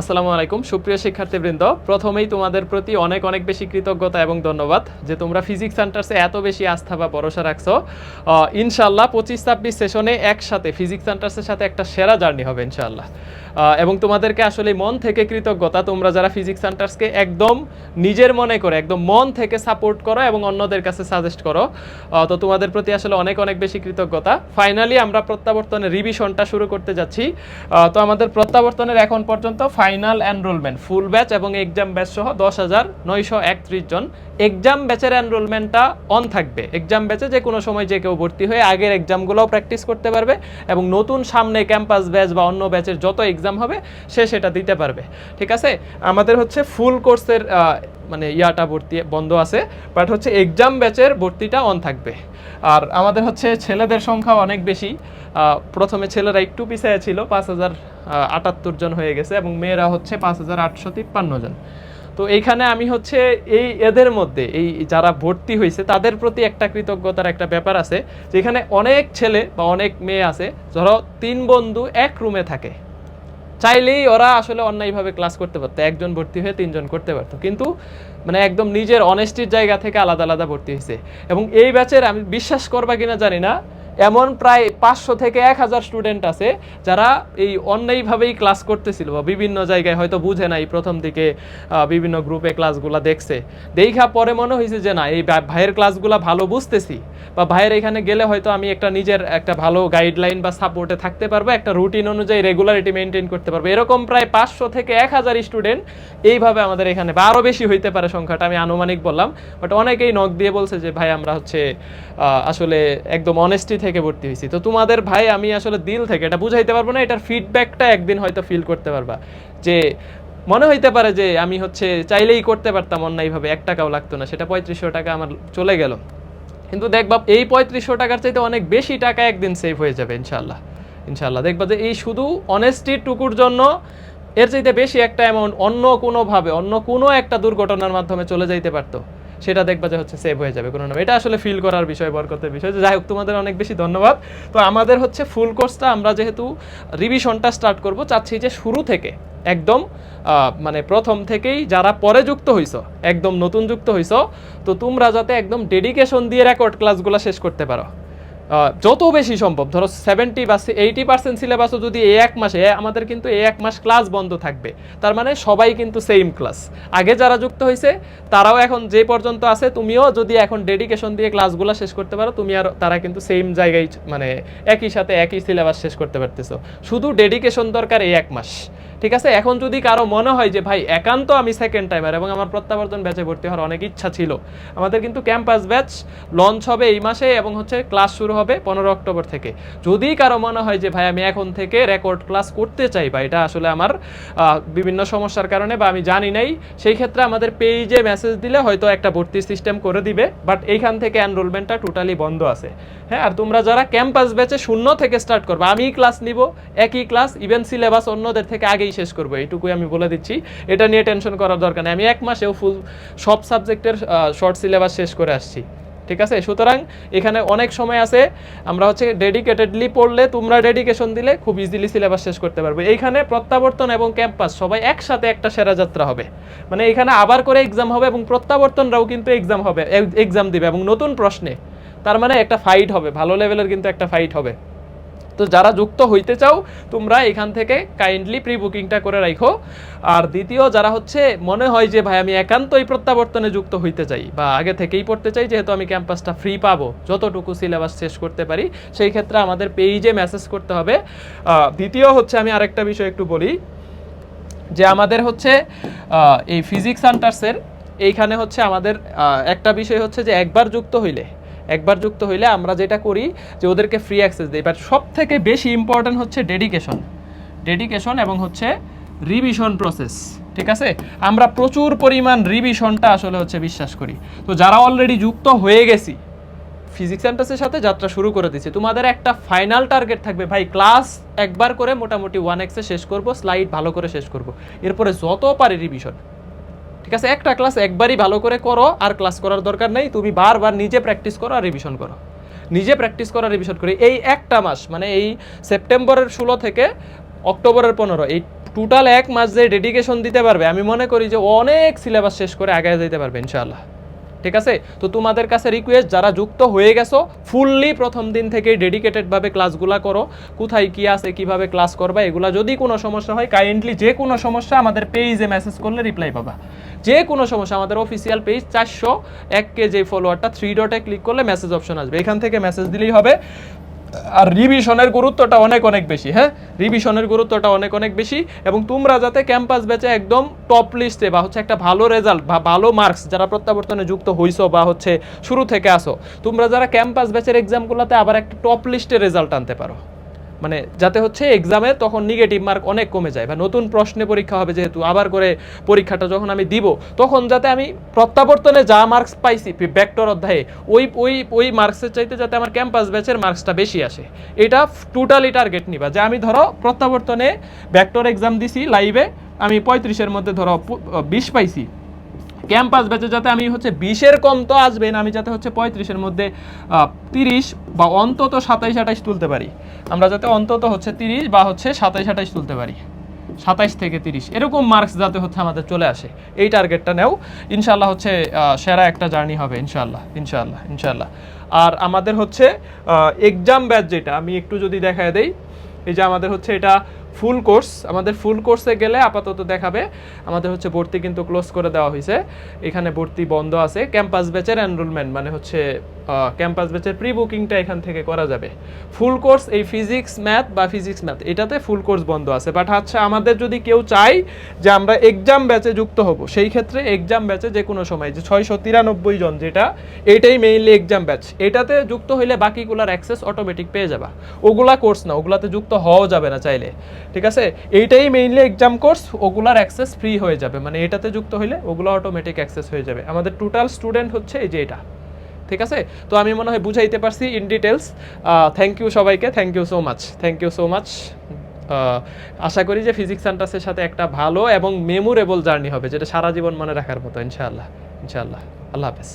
আসসালামু আলাইকুম, সুপ্রিয় শিক্ষার্থীবৃন্দ। প্রথমেই তোমাদের প্রতি অনেক অনেক বেশি কৃতজ্ঞতা এবং ধন্যবাদ যে তোমরা ফিজিক্স সেন্টার্সে এত বেশি আস্থা বা ভরসা রাখছো। ইনশাল্লাহ পঁচিশ ছাব্বিশ সেশনে একসাথে ফিজিক্স সেন্টার্সের সাথে একটা সেরা জার্নি হবে ইনশাল্লাহ এবং তোমাদেরকে আসলে মন থেকে কৃতজ্ঞতা, তোমরা যারা ফিজিক্স সেন্টার্সকে একদম নিজের মনে করে, একদম মন থেকে সাপোর্ট করো এবং অন্যদের কাছে সাজেস্ট করো তো তোমাদের প্রতি আসলে অনেক অনেক বেশি কৃতজ্ঞতা। ফাইনালি আমরা প্রত্যাবর্তনের রিভিশনটা শুরু করতে যাচ্ছি। তো আমাদের প্রত্যাবর্তনের এখন পর্যন্ত ফাইনাল এনরোলমেন্ট, ফুল ব্যাচ এবং এক্সাম ব্যাচ সহ দশ হাজার নয়শো একত্রিশ জন। এক্সাম ব্যাচের এনরোলমেন্টটা অন থাকবে। এক্সাম ব্যাচে যে কোনো সময় যে কেউ ভর্তি হয়ে আগের এক্সামগুলোও প্র্যাকটিস করতে পারবে এবং নতুন সামনে ক্যাম্পাস ব্যাচ বা অন্য ব্যাচের যত এক্সাম হবে, সে সেটা দিতে পারবে। ঠিক আছে? আমাদের হচ্ছে ফুল কোর্সের মানে ইয়াটা ভর্তি, বন্ধ আছে বাট হচ্ছে এক্সাম ব্যাচের ভর্তিটা অন থাকবে। আর আমাদের হচ্ছে ছেলেদের সংখ্যা অনেক বেশি। প্রথমে ছেলেরা একটু পিছিয়ে ছিল, পাঁচ হাজার আটাত্তর জন হয়ে গেছে এবং মেয়েরা হচ্ছে পাঁচ হাজার আটশো তিপ্পান্ন জন। তো এইখানে আমি হচ্ছে এই এদের মধ্যে, এই যারা ভর্তি হয়েছে, তাদের প্রতি একটা কৃতজ্ঞতার একটা ব্যাপার আছে, যেখানে অনেক ছেলে বা অনেক মেয়ে আছে, ধরো তিন বন্ধু এক রুমে থাকে। চাইলেই ওরা আসলে অন্যায়ভাবে ক্লাস করতে পারতো, একজন ভর্তি হয়ে তিনজন করতে পারতো। কিন্তু মানে একদম নিজের অনেস্টির জায়গা থেকে আলাদা আলাদা ভর্তি হয়েছে। এবং এই ব্যাচের আমি বিশ্বাস করবা কিনা জানি না এমন প্রায় পাঁচশো থেকে এক হাজার স্টুডেন্ট আছে যারা এই অন্যায়ভাবেই ক্লাস করতেছিল বা বিভিন্ন জায়গায় হয়তো বুঝে নাই প্রথম দিকে বিভিন্ন গ্রুপে ক্লাসগুলো দেখছে। দেখা পরে মনে হয়েছে যে না, এই ভাইয়ের ক্লাসগুলো ভালো বুঝতেছি বা ভাইয়ের এখানে গেলে হয়তো আমি একটা নিজের একটা ভালো গাইডলাইন বা সাপোর্টে থাকতে পারব, একটা রুটিন অনুযায়ী রেগুলারিটি মেনটেন করতে পারব। এরকম প্রায় পাঁচশো থেকে এক হাজার স্টুডেন্ট এইভাবে আমাদের এখানে বা আরও বেশি হইতে পারে সংখ্যাটা, আমি আনুমানিক বললাম। বাট অনেকেই নখ দিয়ে বলছে যে, ভাই, আমরা হচ্ছে আসলে একদম অনেস্টি থেকে ভর্তি হয়েছি। তো তোমাদের ভাই, আমি আসলে দিল থেকে, এটা বুঝাইতে পারব না, এটার ফিডব্যাকটা একদিন হয়তো ফিল করতে পারবা। যে মনে হইতে পারে যে আমি হচ্ছে চাইলেই করতে পারতাম অন্যায়ভাবে, এক টাকাও লাগতো না, সেটা পঁয়ত্রিশশো টাকা আমার চলে গেল। কিন্তু দেখবা, এই পঁয়ত্রিশশো টাকার চাইতে অনেক বেশি টাকা একদিন সেভ হয়ে যাবে ইনশাল্লাহ ইনশাল্লাহ দেখবা যে এই শুধু অনেস্টির টুকুর জন্য, এর চাইতে বেশি একটা অ্যামাউন্ট অন্য কোনোভাবে, অন্য কোনো একটা দুর্ঘটনার মাধ্যমে চলে যাইতে পারতো। সেটা দেখবা যে হচ্ছে সেভ হয়ে যাবে, কোনো নাম এটা আসলে ফিল করার বিষয়, বরকতের বিষয়। যাই হোক, তোমাদের অনেক বেশি ধন্যবাদ। তো আমাদের হচ্ছে ফুল কোর্সটা আমরা যেহেতু রিভিশনটা স্টার্ট করব, চাচ্ছি যে শুরু থেকে একদম মানে প্রথম থেকেই যারা পরে যুক্ত হইছো, একদম নতুন যুক্ত হইছো, তো তোমরা যাতে একদম ডেডিকেশন দিয়ে রেকর্ড ক্লাসগুলো শেষ করতে পারো। যত বেশি সম্ভব, ধরো সেভেন্টি বা এইটি পার্সেন্ট সিলেবাসও যদি এই এক মাসে আমাদের কিন্তু এই এক মাস ক্লাস বন্ধ থাকবে। তার মানে সবাই কিন্তু সেম ক্লাস আগে যারা যুক্ত হয়েছে তারাও এখন যে পর্যন্ত আছে, তুমিও যদি এখন ডেডিকেশন দিয়ে ক্লাসগুলো শেষ করতে পারো, তুমি আর তারা কিন্তু সেম জায়গায় মানে একই সাথে একই সিলেবাস শেষ করতে পারতেছো। শুধু ডেডিকেশন দরকার এই এক মাস। ঠিক আছে? এখন যদি কারও মনে হয় যে, ভাই, একান্ত আমি সেকেন্ড টাইমার এবং আমার প্রত্যাবর্তন ব্যাচে ভর্তি হওয়ার অনেক ইচ্ছা ছিল। আমাদের কিন্তু ক্যাম্পাস ব্যাচ লঞ্চ হবে এই মাসে এবং হচ্ছে ক্লাস শুরু হবে পনেরো অক্টোবর থেকে। যদি কারও মনে হয় যে, ভাই, আমি এখন থেকে রেকর্ড ক্লাস করতে চাই বা এটা আসলে আমার বিভিন্ন সমস্যার কারণে বা আমি জানি নাই, সেই ক্ষেত্রে আমাদের পেজে মেসেজ দিলে হয়তো একটা ভর্তি সিস্টেম করে দিবে বাট এইখান থেকে এনরোলমেন্টটা টোটালি বন্ধ আছে। হ্যাঁ আর তোমরা যারা ক্যাম্পাস ব্যাচে শূন্য থেকে স্টার্ট করবে আমি ক্লাস নিব, একই ক্লাস ইভেন সিলেবাস অন্যদের থেকে আগেই শেষ করব, এইটুকুই আমি বলে দিচ্ছি। এটা নিয়ে টেনশন করার দরকার নেই। আমি এক মাসেও ফুল সব সাবজেক্টের শর্ট সিলেবাস শেষ করে আসছি। ঠিক আছে? সুতরাং এখানে অনেক সময় আছে, আমরা হচ্ছে ডেডিকেটেডলি পড়লে তোমরা ডেডিকেশন দিলে খুব ইজিলি সিলেবাস শেষ করতে পারবে। এইখানে প্রত্যাবর্তন এবং ক্যাম্পাস সবাই একসাথে একটা সেরা যাত্রা হবে। মানে এখানে আবার করে এক্সাম হবে এবং প্রত্যাবর্তনরাও কিন্তু এক্সাম হবে এক্সাম দিবে এবং নতুন প্রশ্নে। তার মানে একটা ফাইট হবে, ভালো লেভেলের কিন্তু একটা ফাইট হবে। তো যারা যুক্ত হইতে চাও, তোমরা এখান থেকে কাইন্ডলি প্রি বুকিংটা করে রাখো আর দ্বিতীয় যারা হচ্ছে, মনে হয় যে ভাই আমি একান্তই প্রত্যাবর্তনে যুক্ত হইতে চাই বা আগে থেকেই পড়তে চাই, যেহেতু আমি ক্যাম্পাসটা ফ্রি পাবো, যতটুকু সিলেবাস শেষ করতে পারি, সেই ক্ষেত্রে আমাদের পেজে মেসেজ করতে হবে। দ্বিতীয় হচ্ছে আমি আরেকটা বিষয় একটু বলি, যে আমাদের হচ্ছে এই ফিজিক্স সেন্টার্সের এইখানে হচ্ছে আমাদের একটা বিষয় হচ্ছে যে একবার যুক্ত হইলে একবার যুক্ত হইলে আমরা যেটা করি যে ওদেরকে ফ্রি অ্যাক্সেস দিই। বাট সব থেকে বেশি ইম্পর্ট্যান্ট হচ্ছে ডেডিকেশন ডেডিকেশন এবং হচ্ছে রিভিশন প্রসেস ঠিক আছে? আমরা প্রচুর পরিমাণ রিভিশনটা আসলে হচ্ছে বিশ্বাস করি। তো যারা অলরেডি যুক্ত হয়ে গেছি ফিজিক্স সেন্টার্সের সাথে যাত্রা শুরু করে দিচ্ছি তোমাদের একটা ফাইনাল টার্গেট থাকবে। ভাই ক্লাস একবার করে মোটামুটি ওয়ান এক্সে শেষ করব স্লাইড ভালো করে শেষ করব। এরপরে যত পারি রিভিশন ঠিক আছে? একটা ক্লাস একবারই ভালো করে করো, আর ক্লাস করার দরকার নেই। তুমি বারবার নিজে প্র্যাকটিস করো আর রিভিশন করো। নিজে প্র্যাকটিস করা রিভিশন করি। এই একটা মাস মানে এই সেপ্টেম্বরের ষোলো থেকে অক্টোবরের পনেরো, এই টোটাল এক মাস যে ডেডিকেশন দিতে পারবে, আমি মনে করি যে অনেক সিলেবাস শেষ করে আগে যেতে পারবে, ইনশাআল্লাহ। ঠিক আছে? তো তোমাদের কাছে রিকোয়েস্ট যারা যুক্ত হয়ে গেছো ফুললি প্রথম দিন থেকে ডেডিকেটেডভাবে ক্লাসগুলা করো। কোথায় কি আছে, কীভাবে ক্লাস করবা, এগুলা যদি কোনো সমস্যা হয় কাইন্ডলি যে কোনো সমস্যা আমাদের পেজে মেসেজ করলে রিপ্লাই পাবা। যে কোনো সমস্যা, আমাদের অফিসিয়াল পেজ চারশো এক কে যে ফলোয়ারটা থ্রি ডটে ক্লিক করলে মেসেজ অপশন আসবে। এখান থেকে মেসেজ দিলেই হবে। আর রিভিশনের গুরুত্বটা অনেক অনেক বেশি হ্যাঁ? রিভিশনের গুরুত্বটা অনেক অনেক বেশি এবং তোমরা যাতে ক্যাম্পাস ব্যাচে একদম টপ লিস্টে বা হচ্ছে একটা ভালো রেজাল্ট বা ভালো মার্কস যারা প্রত্যাবর্তনে যুক্ত হইছো বা হচ্ছে শুরু থেকে আসো, তোমরা যারা ক্যাম্পাস ব্যাচের এক্সামগুলোতে আবার একটা টপ লিস্টে রেজাল্ট আনতে পারো। মানে যাতে হচ্ছে এক্সামে তখন নেগেটিভ মার্ক অনেক কমে যায়। বা নতুন প্রশ্নে পরীক্ষা হবে যেহেতু, আবার করে পরীক্ষাটা যখন আমি দিব, তখন যাতে আমি প্রত্যাবর্তনে যা মার্কস পাইছি ব্যাক্টর অধ্যায়ে, ওই ওই ওই মার্কসের চাইতে যাতে আমার ক্যাম্পাস ব্যাচের মার্কসটা বেশি আসে। এটা টোটালি টার্গেট নিবা। যে আমি ধরো প্রত্যাবর্তনে ব্যাক্টর এক্সাম দিছি লাইভে আমি পঁয়ত্রিশের মধ্যে ধরো বিশ পাইছি ক্যাম্পাস ব্যাচে যাতে আমি হচ্ছে বিশের কম তো আসবে না, আমি যাতে হচ্ছে পঁয়ত্রিশের মধ্যে তিরিশ বা অন্তত সাতাইশ, আঠাইশ তুলতে পারি। আমরা যাতে অন্তত হচ্ছে তিরিশ বা হচ্ছে সাতাইশ, আঠাইশ তুলতে পারি। সাতাইশ থেকে তিরিশ, এরকম মার্কস যাতে হচ্ছে আমাদের চলে আসে। এই টার্গেটটা নেও। ইনশাল্লাহ হচ্ছে সেরা একটা জার্নি হবে ইনশাল্লাহ ইনশাল্লাহ ইনশাল্লাহ আর আমাদের হচ্ছে এক্সাম ব্যাচ যেটা, আমি একটু যদি দেখায় দেই, এই যে আমাদের হচ্ছে এটা ফুল কোর্স আমাদের ফুল কোর্সে গেলে আপাতত দেখাবে। আমাদের হচ্ছে ভর্তি কিন্তু ক্লোজ করে দেওয়া হয়েছে এখানে ভর্তি বন্ধ আছে। ক্যাম্পাস ব্যাচের এনরোলমেন্ট মানে হচ্ছে ক্যাম্পাস ব্যাচের প্রি বুকিংটা এখান থেকে করা যাবে। ফুল কোর্স এই ফিজিক্স ম্যাথ বা ফিজিক্স ম্যাথ এটাতে ফুল কোর্স বন্ধ আছে। বাট আচ্ছা আমাদের যদি কেউ চাই যে আমরা এক্সাম ব্যাচে যুক্ত হব, সেই ক্ষেত্রে এক্সাম ব্যাচে যে কোনো সময়, যে ছয়শো তিরানব্বই জন যেটা, এটাই মেইনলি এক্সাম ব্যাচ এটাতে যুক্ত হইলে বাকিগুলার অ্যাক্সেস অটোমেটিক পেয়ে যাবা। ওগুলা কোর্স না, ওগুলাতে যুক্ত হওয়াও যাবে না চাইলে। ঠিক আছে? এইটাই মেইনলি এক্সাম কোর্স ওগুলার অ্যাক্সেস ফ্রি হয়ে যাবে। মানে এটাতে যুক্ত হইলে ওগুলো অটোমেটিক অ্যাক্সেস হয়ে যাবে। আমাদের টোটাল স্টুডেন্ট হচ্ছে এই যে এটা। ঠিক আছে? তো আমি মনে হয় বুঝাইতে পারছি ইন ডিটেলস থ্যাংক ইউ সবাইকে thank you so much thank you so much আশা করি যে ফিজিক্স সেন্টার্সের সাথে একটা ভালো এবং মেমোরেবল জার্নি হবে, যেটা সারা জীবন মনে রাখার মতো, ইনশাআল্লাহ ইনশাআল্লাহ। আল্লাহ হাফেজ।